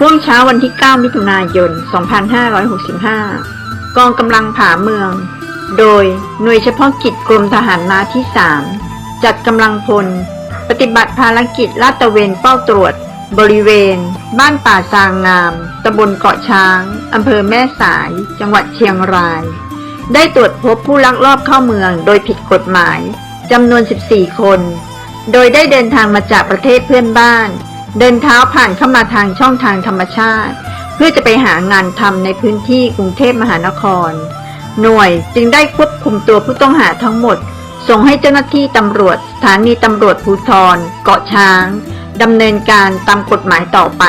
ช่วงเช้าวันที่ 9 มิถุนายน 2565 กองกำลังผาเมือง โดยหน่วยเฉพาะกิจกรมทหารม้าที่ 3 จัดกำลังพล ปฏิบัติภารกิจลาดตระเวนเป้าตรวจ บริเวณ บ้านป่าซางงามตำบลเกาะช้างอำเภอแม่สาย จังหวัดเชียงราย ได้ตรวจพบผู้ลักลอบเข้าเมืองโดยผิดกฎหมายจำนวน 14 คน โดยได้เดินทางมาจากประเทศเพื่อนบ้าน เดินเท้าผ่านเข้ามาทางช่องทางธรรมชาติ เพื่อจะไปหางานทำในพื้นที่กรุงเทพมหานคร หน่วยจึงได้ควบคุมตัวผู้ต้องหาทั้งหมด ส่งให้เจ้าหน้าที่ตำรวจสถานีตำรวจภูธรเกาะช้างดำเนินการตามกฎหมายต่อไป